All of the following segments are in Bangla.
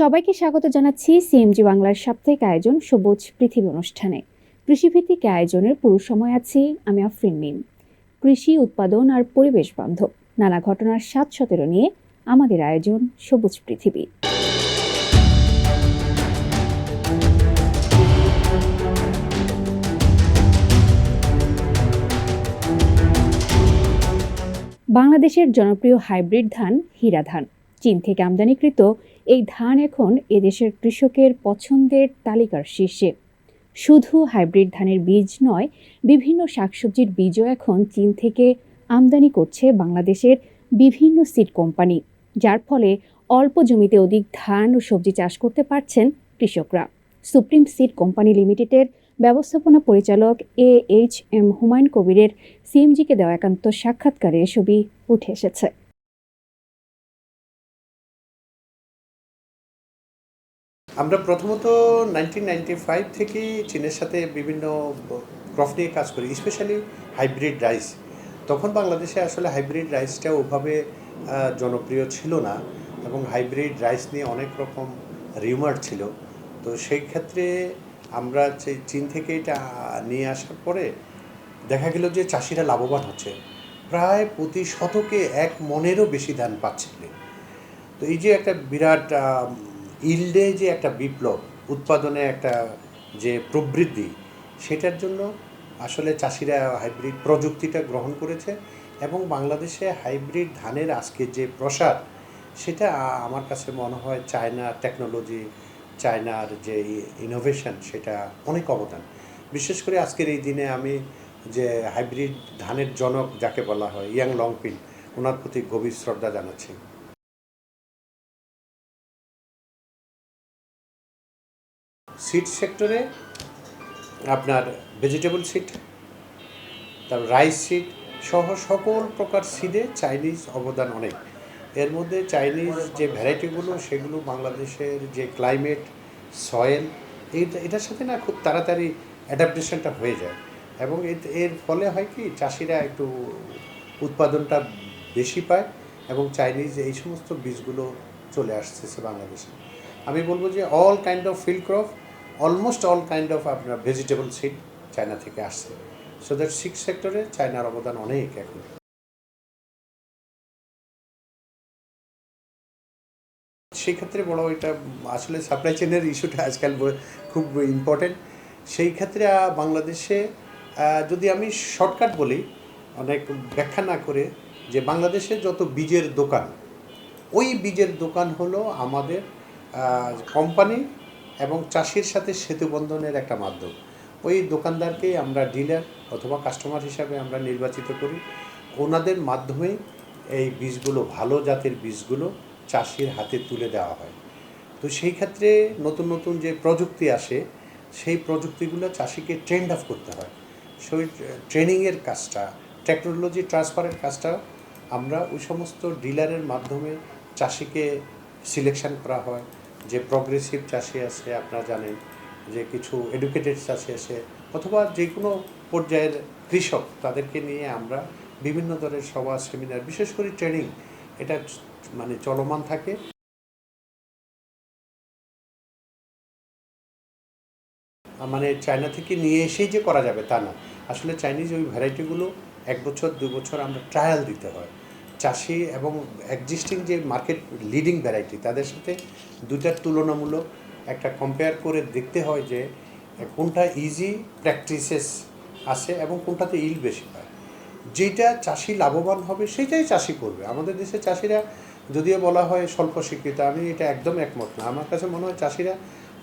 সবাইকে স্বাগত জানাচ্ছি সিএমজি বাংলার সাপ্তাহিক আয়োজন সবুজ পৃথিবী অনুষ্ঠানে। কৃষিভিত্তিক আয়োজনের পুরো সময় আছি, আমি আফরিন মিম। কৃষি, উৎপাদন আর পরিবেশ বান্ধব। নানা ঘটনার সাত সতেরো নিয়ে আমাদের আয়োজন সবুজ পৃথিবী। বাংলাদেশের জনপ্রিয় হাইব্রিড ধান হীরা ধান। চীন থেকে আমদানিকৃত এই ধান এখন এদেশের কৃষকের পছন্দের তালিকার শীর্ষে। শুধু হাইব্রিড ধানের বীজ নয়, বিভিন্ন শাকসবজির বীজও এখন চীন থেকে আমদানি করছে বাংলাদেশের বিভিন্ন সিড কোম্পানি, যার ফলে অল্প জমিতে অধিক ধান ও সবজি চাষ করতে পারছেন কৃষকরা। সুপ্রিম সিড কোম্পানি লিমিটেডের ব্যবস্থাপনা পরিচালক এ এইচ এম হুমায়ুন কবিরের সিএমজিকে দেওয়া একান্ত সাক্ষাৎকারে এসবই উঠে এসেছে। আমরা প্রথমত নাইনটিন নাইনটি ফাইভ থেকেই চীনের সাথে বিভিন্ন ক্রপ নিয়ে কাজ করি স্পেশালি হাইব্রিড রাইস তখন বাংলাদেশে আসলে হাইব্রিড রাইসটা ওভাবে জনপ্রিয় ছিল না এবং হাইব্রিড রাইস নিয়ে অনেক রকম রিউমার ছিল। তো সেই ক্ষেত্রে আমরা চীন থেকে এটা নিয়ে আসার পরে দেখা গেল যে চাষিরা লাভবান হচ্ছে। প্রায় প্রতি শতকে এক মনেরও বেশি ধান পাচ্ছিলেন তো এই যে একটা বিরাট ইল্ডে যে একটা বিপ্লব, উৎপাদনে একটা যে প্রবৃদ্ধি, সেটার জন্য আসলে চাষিরা হাইব্রিড প্রযুক্তিটা গ্রহণ করেছে এবং বাংলাদেশে হাইব্রিড ধানের আজকে যে প্রসার, সেটা আমার কাছে মনে হয় চায়না টেকনোলজি, চায়নার যে ইনোভেশন সেটা অনেক অবদান। বিশেষ করে আজকের এই দিনে আমি যে হাইব্রিড ধানের জনক যাকে বলা হয় ইয়াং লংপিন ওনার প্রতি গভীর শ্রদ্ধা জানাচ্ছি। সিড সেক্টরে আপনার ভেজিটেবল সিড তারপর রাইস সিড সহ সকল প্রকার সিডে চাইনিজ অবদান অনেক। এর মধ্যে চাইনিজ যে ভ্যারাইটিগুলো সেগুলো বাংলাদেশের যে ক্লাইমেট সয়েল এইটা এটার সাথে না খুব তাড়াতাড়ি অ্যাডাপ্টেশনটা হয়ে যায়। এবং এর ফলে হয় কি, চাষিরা একটু উৎপাদনটা বেশি পায় এবং চাইনিজ এই সমস্ত বীজগুলো চলে আসতেছে বাংলাদেশে। আমি বলব যে all kind of field crop almost all kind of আপনার ভেজিটেবল সিড চায়না থেকে আসছে। সো দ্যাট সিক্স সেক্টরে চায়নার অবদান অনেক এখন। সেক্ষেত্রে বড় এটা আসলে সাপ্লাই চেনের ইস্যুটা আজকাল খুব ইম্পর্টেন্ট সেই ক্ষেত্রে বাংলাদেশে যদি আমি শর্টকাট বলি, অনেক ব্যাখ্যা না করে, যে বাংলাদেশে যত বীজের দোকান, ওই বীজের দোকান হলো আমাদের কোম্পানি এবং চাষির সাথে সেতু বন্ধনের একটা মাধ্যম। ওই দোকানদারকেই আমরা ডিলার অথবা কাস্টমার হিসাবে আমরা নির্বাচিত করি। ওনাদের মাধ্যমেই এই বীজগুলো, ভালো জাতের বীজগুলো চাষির হাতে তুলে দেওয়া হয়। তো সেই ক্ষেত্রে নতুন নতুন যে প্রযুক্তি আসে, সেই প্রযুক্তিগুলো চাষিকে ট্রেন্ড আপ করতে হয়। সেই ট্রেনিংয়ের কাজটা টেকনোলজি ট্রান্সফারের কাজটা আমরা ওই সমস্ত ডিলারের মাধ্যমে চাষিকে সিলেকশন করা হয়। যে প্রগ্রেসিভ চাষি আছে, আপনারা জানেন যে কিছু এডুকেটেড চাষি আছে অথবা যে কোনো পর্যায়ের কৃষক, তাদেরকে নিয়ে আমরা বিভিন্ন ধরনের সভা সেমিনার বিশেষ করে ট্রেনিং এটা মানে চলমান থাকে। মানে চায়না থেকে নিয়ে এসেই যে করা যাবে তা না। আসলে চাইনিজ ওই ভ্যারাইটিগুলো এক বছর, দু বছর আমরা ট্রায়াল দিতে হয়। চাষি এবং এক্সিস্টিং যে মার্কেট লিডিং ভ্যারাইটি তাদের সাথে দুটার তুলনামূলক একটা কম্পেয়ার করে দেখতে হয় যে কোনটা ইজি প্র্যাকটিসেস আছে এবং কোনটাতে ইল বেশি পায় যেটা চাষি লাভবান হবে সেটাই চাষি করবে। আমাদের দেশে চাষিরা যদিও বলা হয় স্বল্প শিক্ষিত আমি এটা একদম একমত না। আমার কাছে মনে হয় চাষিরা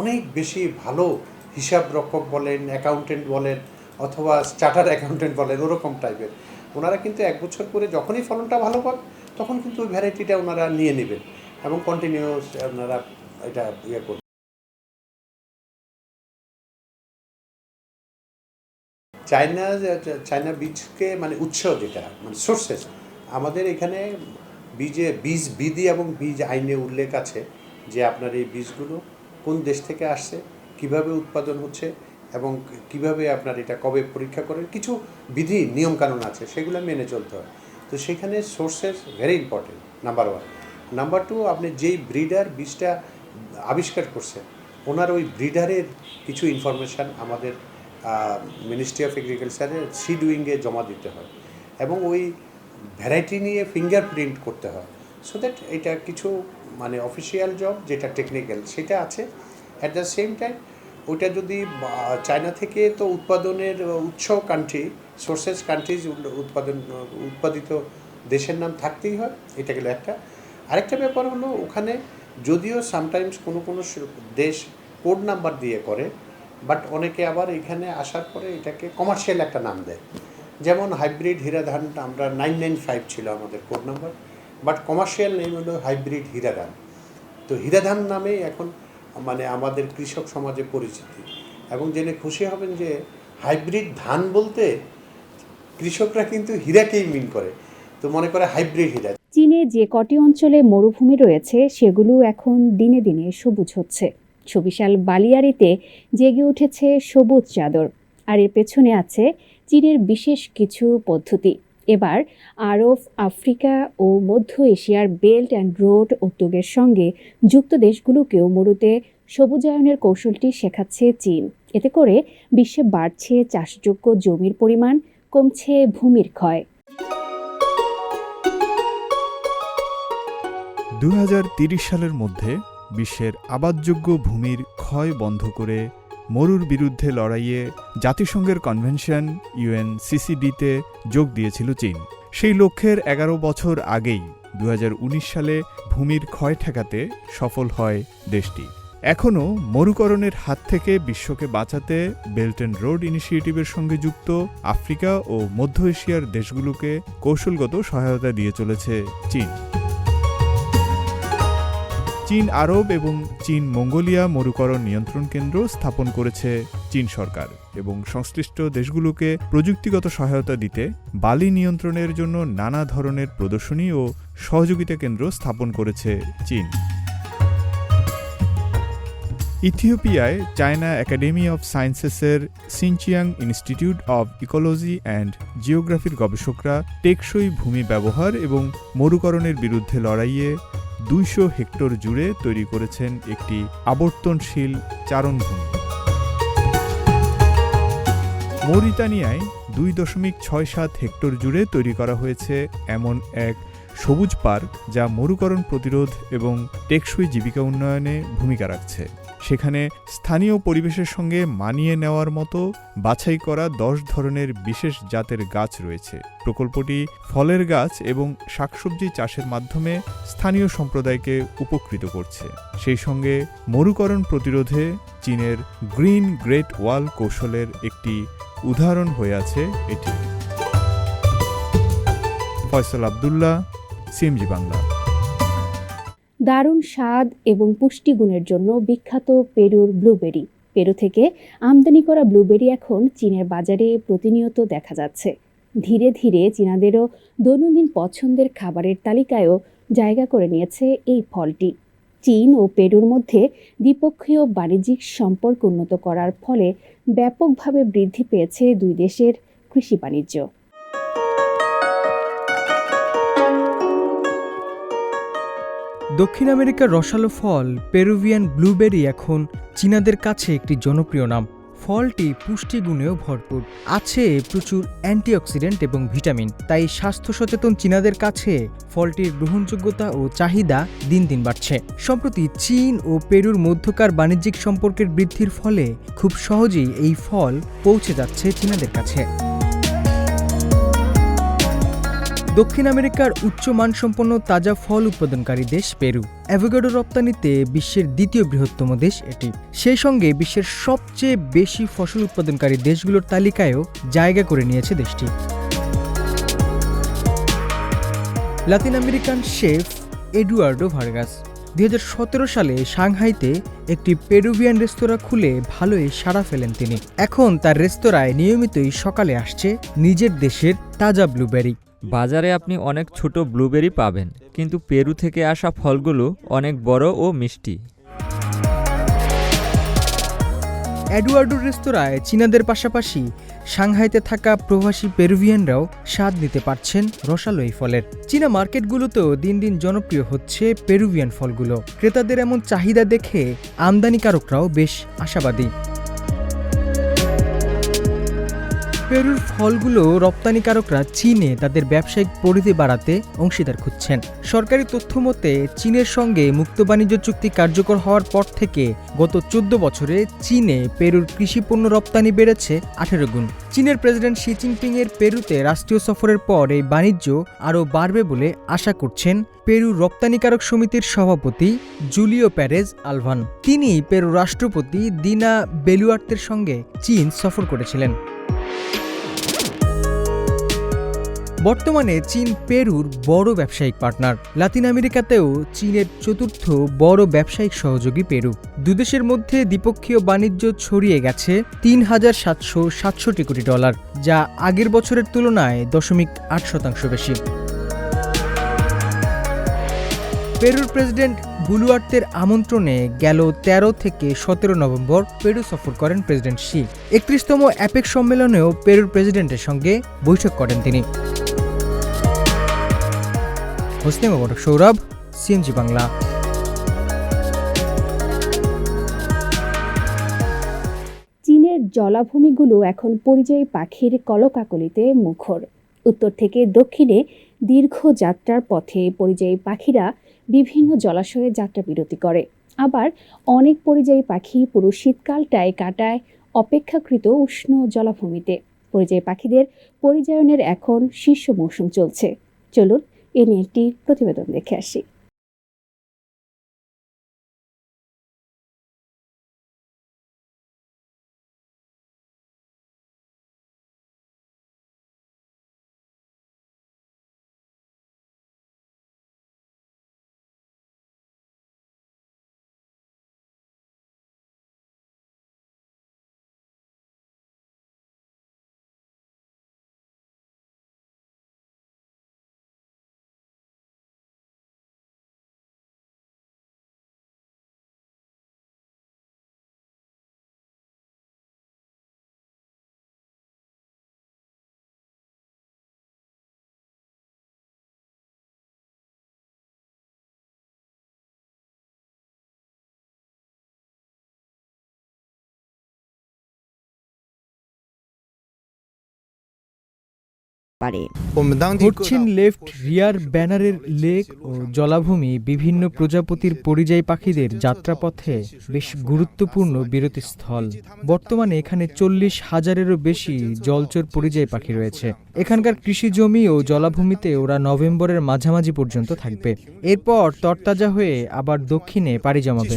অনেক বেশি ভালো হিসাব রক্ষক বলেন অ্যাকাউন্টেন্ট বলেন, অথবা চার্টার অ্যাকাউন্টেন্ট বলেন, ওরকম টাইপের ওনারা কিন্তু এক বছর করে যখনই ফলনটা ভালো পান, তখন কিন্তু ওই ভ্যারাইটিটা ওনারা নিয়ে নেবেন এবং কন্টিনিউস ওনারা এটা ইয়ে করবেন। চায়না চায়না বীজকে মানে উৎস যেটা মানে সোর্সেস আমাদের এখানে বীজে, বীজ বিধি এবং বীজ আইনে উল্লেখ আছে যে আপনার এই বীজগুলো কোন দেশ থেকে আসছে, কীভাবে উৎপাদন হচ্ছে এবং কীভাবে আপনার এটা কবে পরীক্ষা করেন, কিছু বিধি, নিয়মকানুন আছে, সেগুলো মেনে চলতে হয়। তো সেখানে sources very important number one number two আপনি যেই ব্রিডার বীজটা আবিষ্কার করছেন, ওনার ওই ব্রিডারের কিছু ইনফরমেশান আমাদের মিনিস্ট্রি অফ এগ্রিকালচারের সিড উইংয়ে জমা দিতে হয় এবং ওই ভ্যারাইটি নিয়ে ফিঙ্গার প্রিন্ট করতে হয়। সো দ্যাট এটা কিছু মানে অফিসিয়াল জব যেটা টেকনিক্যাল সেটা আছে। অ্যাট দ্য সেম টাইম ওইটা যদি চায়না থেকে তো উৎপাদনের উৎস কান্ট্রি সোর্সেস কান্ট্রিজ উৎপাদন উৎপাদিত দেশের নাম থাকতেই হয়, এটা গেলে একটা। আরেকটা ব্যাপার হলো ওখানে যদিও সামটাইমস কোনো কোনো দেশ কোড নাম্বার দিয়ে করে বাট অনেকে আবার এখানে আসার পরে এটাকে কমার্শিয়াল একটা নাম দেয়। যেমন হাইব্রিড হীরা ধানটা আমরা নাইন নাইন ফাইভ ছিল আমাদের code number but commercial name হলো হাইব্রিড হীরা ধান তো হীরা ধান নামেই এখন মানে আমাদের কৃষক সমাজে পরিচিতি। এবং জেনে খুশি হবেন যে হাইব্রিড ধান বলতে কৃষকরা কিন্তু হীরাকেই মিন করে। তো মনে করে হাইব্রিড হীরা। চীনে যে কটি অঞ্চলে মরুভূমি রয়েছে, সেগুলো এখন দিনে দিনে সবুজ হচ্ছে। সুবিশাল বালিয়ারিতে জেগে উঠেছে সবুজ চাদর। আর এর পেছনে আছে চীনের বিশেষ কিছু পদ্ধতি। এবার আরব, আফ্রিকা ও মধ্য এশিয়ার বেল্ট অ্যান্ড রোড উদ্যোগের সঙ্গে যুক্ত দেশগুলোকেও মরুতে সবুজায়নের কৌশলটি শেখাচ্ছে চীন। এতে করে বিশ্বে বাড়ছে চাষযোগ্য জমির পরিমাণ, কমছে ভূমির ক্ষয়। দু সালের মধ্যে বিশ্বের আবাদযোগ্য ভূমির ক্ষয় বন্ধ করে মরুর বিরুদ্ধে লড়াইয়ে জাতিসংঘের কনভেনশন ইউএন সিসিডিতে যোগ দিয়েছিল চীন। সেই লক্ষ্যের এগারো বছর আগেই দু হাজার উনিশ সালে ভূমির ক্ষয় ঠেকাতে সফল হয় দেশটি। এখনও মরুকরণের হাত থেকে বিশ্বকে বাঁচাতে বেল্ট অ্যান্ড রোড ইনিশিয়েটিভের সঙ্গে যুক্ত আফ্রিকা ও মধ্য এশিয়ার দেশগুলোকে কৌশলগত সহায়তা দিয়ে চলেছে চীন। চীন আরব এবং চীন মঙ্গোলিয়া মরুকরণ নিয়ন্ত্রণ কেন্দ্র স্থাপন করেছে চীন সরকার এবং সংশ্লিষ্ট দেশগুলোকে প্রযুক্তিগত সহায়তা দিতে বালি নিয়ন্ত্রণের জন্য নানা ধরনের প্রদর্শনী ও সহযোগিতা কেন্দ্র স্থাপন করেছে চীন। ইথিওপিয়ায় China academy of সায়েন্সেসের Xinjiang institute of ecology and জিওগ্রাফির গবেষকরা টেকসই ভূমি ব্যবহার এবং মরুকরণের বিরুদ্ধে লড়াইয়ে দুইশো হেক্টর জুড়ে তৈরি করেছেন একটি আবর্তনশীল চারণভূমি। মৌরিতানিয়ায় দুই দশমিক ছয় সাত হেক্টর জুড়ে তৈরি করা হয়েছে এমন এক সবুজ পার্ক যা মরুকরণ প্রতিরোধ এবং টেকসই জীবিকা উন্নয়নে ভূমিকা রাখছে। সেখানে স্থানীয় পরিবেশের সঙ্গে মানিয়ে নেওয়ার মতো বাছাই করা দশ ধরনের বিশেষ জাতের গাছ রয়েছে। প্রকল্পটি ফলের গাছ এবং শাকসবজি চাষের মাধ্যমে স্থানীয় সম্প্রদায়কে উপকৃত করছে। সেই সঙ্গে মরুকরণ প্রতিরোধে চীনের গ্রিন গ্রেট ওয়াল কৌশলের একটি উদাহরণ হয়ে আছে এটি। ফয়সাল আবদুল্লাহ, সিএমজি বাংলা। দারুণ স্বাদ এবং পুষ্টিগুণের জন্য বিখ্যাত পেরুর ব্লুবেরি। পেরু থেকে আমদানি করা ব্লুবেরি এখন চীনের বাজারে প্রতিনিয়ত দেখা যাচ্ছে। ধীরে ধীরে চীনাদেরও দৈনন্দিন পছন্দের খাবারের তালিকায়ও জায়গা করে নিয়েছে এই ফলটি। চীন ও পেরুর মধ্যে দ্বিপক্ষীয় বাণিজ্যিক সম্পর্ক উন্নত করার ফলে ব্যাপকভাবে বৃদ্ধি পেয়েছে দুই দেশের কৃষি বাণিজ্য। দক্ষিণ আমেরিকার রসালো ফল, পেরুভিয়ান ব্লুবেরি এখন চীনাদের কাছে একটি জনপ্রিয় নাম। ফলটি পুষ্টিগুণেও ভরপুর। আছে প্রচুর অ্যান্টিঅক্সিডেন্ট এবং ভিটামিন, তাই স্বাস্থ্য সচেতন চীনাদের কাছে ফলটির গ্রহণযোগ্যতা ও চাহিদা দিন দিন বাড়ছে। সম্প্রতি চীন ও পেরুর মধ্যকার বাণিজ্যিক সম্পর্কের বৃদ্ধির ফলে খুব সহজেই এই ফল পৌঁছে যাচ্ছে চীনাদের কাছে। দক্ষিণ আমেরিকার উচ্চ মানসম্পন্ন তাজা ফল উৎপাদনকারী দেশ পেরু। অ্যাভোগাডো রপ্তানিতে বিশ্বের দ্বিতীয় বৃহত্তম দেশ এটি। সেই সঙ্গে বিশ্বের সবচেয়ে বেশি ফসল উৎপাদনকারী দেশগুলোর তালিকায়ও জায়গা করে নিয়েছে দেশটি। Latin American chef Eduardo Vargas দুই হাজার সতেরো সালে সাংহাইতে একটি পেরুভিয়ান রেস্তোরাঁ খুলে ভালোই সাড়া ফেলেন তিনি। এখন তার রেস্তোরাঁয় নিয়মিতই সকালে আসছে নিজের দেশের তাজা ব্লুবেরি। বাজারে আপনি অনেক ছোট ব্লুবেরি পাবেন, কিন্তু পেরু থেকে আসা ফলগুলো অনেক বড় ও মিষ্টি। এডুয়ার্ডোর রেস্তোরাঁয় চীনাদের পাশাপাশি সাংহাইতে থাকা প্রবাসী পেরুভিয়ানরাও স্বাদ নিতে পারছেন রসালো এই ফলের। চীনা মার্কেটগুলোতেও দিন দিন জনপ্রিয় হচ্ছে পেরুভিয়ান ফলগুলো। ক্রেতাদের এমন চাহিদা দেখে আমদানিকারকরাও বেশ আশাবাদী। পেরুর ফলগুলো রপ্তানিকারকরা চীনে তাদের ব্যবসায়িক পরিধি বাড়াতে অংশীদার খুঁজছেন। সরকারি তথ্য মতে, চীনের সঙ্গে মুক্ত বাণিজ্য চুক্তি কার্যকর হওয়ার পর থেকে গত চোদ্দ বছরে চীনে পেরুর কৃষিপণ্য রপ্তানি বেড়েছে আঠেরো গুণ। চীনের প্রেসিডেন্ট শি জিনপিং এর পেরুতে রাষ্ট্রীয় সফরের পর এই বাণিজ্য আরও বাড়বে বলে আশা করছেন পেরু রপ্তানিকারক সমিতির সভাপতি জুলিও প্যারেজ আলভান। তিনি পেরু রাষ্ট্রপতি দিনা বেলুয়ার্তের সঙ্গে চীন সফর করেছিলেন। বর্তমানে চীন পেরুর বড় ব্যবসায়িক পার্টনার। লাতিন আমেরিকাতেও চীনের চতুর্থ বড় ব্যবসায়িক সহযোগী পেরু। দুদেশের মধ্যে দ্বিপক্ষীয় বাণিজ্য ছড়িয়ে গেছে তিন হাজার সাতশো সাতষট্টি কোটি ডলার, যা আগের বছরের তুলনায় দশমিক আট শতাংশ বেশি। পেরুর প্রেসিডেন্ট বুলুয়ার্তের আমন্ত্রণে গেল ১৩ থেকে সতেরো নভেম্বর পেরু সফর করেন প্রেসিডেন্ট শি। একত্রিশতম অ্যাপেক সম্মেলনেও পেরুর প্রেসিডেন্টের সঙ্গে বৈঠক করেন তিনি। হোসনে মোবারক, সৌরভ সিএমজি বাংলা। চীনের জলাভূমিগুলো এখন পরিযায়ী পাখির কলকাকলিতে মুখর। উত্তর থেকে দক্ষিণে দীর্ঘ যাত্রার পথে পরিযায়ী পাখিরা বিভিন্ন জলাশয়ে যাত্রা বিরতি করে। আবার অনেক পরিযায়ী পাখি পুরো শীতকালটায় কাটায় অপেক্ষাকৃত উষ্ণ জলাভূমিতে। পরিযায়ী পাখিদের পরিযায়নের এখন শীর্ষ মৌসুম চলছে। চলুন এ নিয়ে একটি প্রতিবেদন দেখে আসি। পারে। ঘুরছেন লেফট রিয়ার ব্যানারের লেক ও জলাভূমি বিভিন্ন প্রজাপতির পরিযায়ী পাখিদের যাত্রাপথে বেশ গুরুত্বপূর্ণ বিরতিস্থল। বর্তমানে এখানে চল্লিশ হাজারেরও বেশি জলচর পরিযায়ী পাখি রয়েছে। এখানকার কৃষি জমি ও জলাভূমিতে ওরা নভেম্বরের মাঝামাঝি পর্যন্ত থাকবে। এরপর তরতাজা হয়ে আবার দক্ষিণে পাড়ি জমাবে।